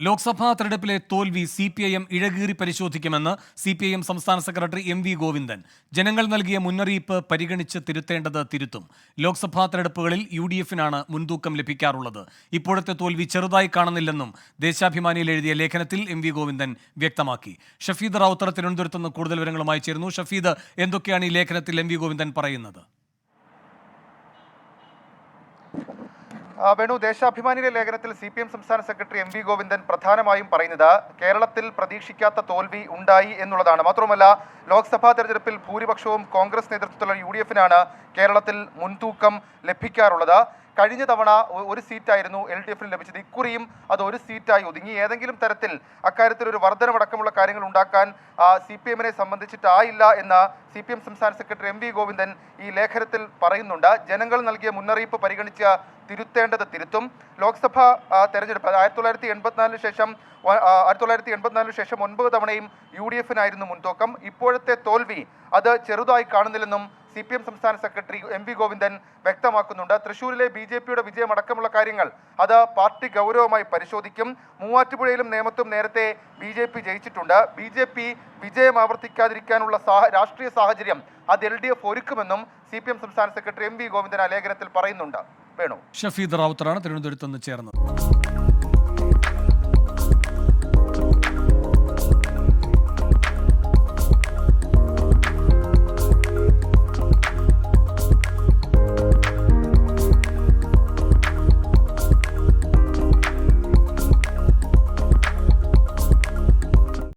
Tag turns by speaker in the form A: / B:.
A: ലോക്സഭാ തെരഞ്ഞെടുപ്പിലെ തോൽവി C P I M ഇഴകീറി പരിശോധിക്കുമെന്ന് സി പി ഐ എം സംസ്ഥാന സെക്രട്ടറി എം വി ഗോവിന്ദൻ. ജനങ്ങൾ നൽകിയ മുന്നറിയിപ്പ് പരിഗണിച്ച് തിരുത്തേണ്ടത് തിരുത്തും. ലോക്സഭാ തെരഞ്ഞെടുപ്പുകളിൽ യു ഡി എഫിനാണ് മുൻതൂക്കം ലഭിക്കാറുള്ളത്. ഇപ്പോഴത്തെ തോൽവി ചെറുതായി കാണുന്നില്ലെന്നും ദേശാഭിമാനിയിൽ എഴുതിയ ലേഖനത്തിൽ എം വി ഗോവിന്ദൻ വ്യക്തമാക്കി. ഷഫീദ് റാവുത്തർ തിരുവനന്തപുരത്ത് നിന്ന് കൂടുതൽ വിവരങ്ങളുമായി ചേരുന്നു. ഷഫീദ് എന്തൊക്കെയാണ് ഈ ലേഖനത്തിൽ എം വി ഗോവിന്ദൻ പറയുന്നത്?
B: വേണു ദേശാഭിമാനിയിലെ ലേഖനത്തിൽ സി പി എം സംസ്ഥാന സെക്രട്ടറി എം വി ഗോവിന്ദൻ പ്രധാനമായും പറയുന്നത് കേരളത്തിൽ പ്രതീക്ഷിക്കാത്ത തോൽവി ഉണ്ടായി എന്നുള്ളതാണ്. മാത്രമല്ല ലോക്സഭാ തെരഞ്ഞെടുപ്പിൽ ഭൂരിപക്ഷവും കോൺഗ്രസ് നേതൃത്വത്തിലുള്ള യു ഡി എഫിനാണ് കേരളത്തിൽ മുൻതൂക്കം ലഭിക്കാറുള്ളത്. കഴിഞ്ഞ തവണ ഒരു സീറ്റായിരുന്നു എൽ ഡി എഫിന് ലഭിച്ചത്. ഇക്കുറിയും അത് ഒരു സീറ്റായി ഒതുങ്ങി. ഏതെങ്കിലും തരത്തിൽ അക്കാര്യത്തിൽ ഒരു വർധനമടക്കമുള്ള കാര്യങ്ങൾ ഉണ്ടാക്കാൻ സി പി എമ്മിനെ സംബന്ധിച്ചിട്ടായില്ല എന്ന് സി പി എം സംസ്ഥാന സെക്രട്ടറി എം വി ഗോവിന്ദൻ ഈ ലേഖനത്തിൽ പറയുന്നുണ്ട്. ജനങ്ങൾ നൽകിയ മുന്നറിയിപ്പ് പരിഗണിച്ച് തിരുത്തേണ്ടത് തിരുത്തും. ലോക്സഭാ തെരഞ്ഞെടുപ്പ് ആയിരത്തി തൊള്ളായിരത്തി എൺപത്തിനാലിന് ശേഷം ആയിരത്തി തൊള്ളായിരത്തി എൺപത്തിനാലിന് ശേഷം ഒൻപത് തവണയും യു ഡി എഫിനായിരുന്നു മുൻതൂക്കം. ഇപ്പോഴത്തെ തോൽവി അത് ചെറുതായി കാണുന്നില്ലെന്നും സി പി എം സംസ്ഥാന സെക്രട്ടറി എം വി ഗോവിന്ദൻ വ്യക്തമാക്കുന്നുണ്ട്. തൃശൂരിലെ ബി ജെ പിയുടെ വിജയമടക്കമുള്ള കാര്യങ്ങൾ അത് പാർട്ടി ഗൗരവമായി പരിശോധിക്കും. മൂവാറ്റുപുഴയിലും നേമത്തും നേരത്തെ ബി ജെ പി ജയിച്ചിട്ടുണ്ട്. ബി ജെ പി വിജയം ആവർത്തിക്കാതിരിക്കാനുള്ള രാഷ്ട്രീയ സാഹചര്യം അത് എൽ ഡി എഫ് ഒരുക്കുമെന്നും സി പി എം സംസ്ഥാന സെക്രട്ടറി എം വി ഗോവിന്ദൻ ആ ലേഖനത്തിൽ പറയുന്നുണ്ട്. വേണു.
A: ഷഫീദ് റാവുത്തറാണ് തിരുവനന്തപുരത്ത് നിന്ന് ചേർന്നത്.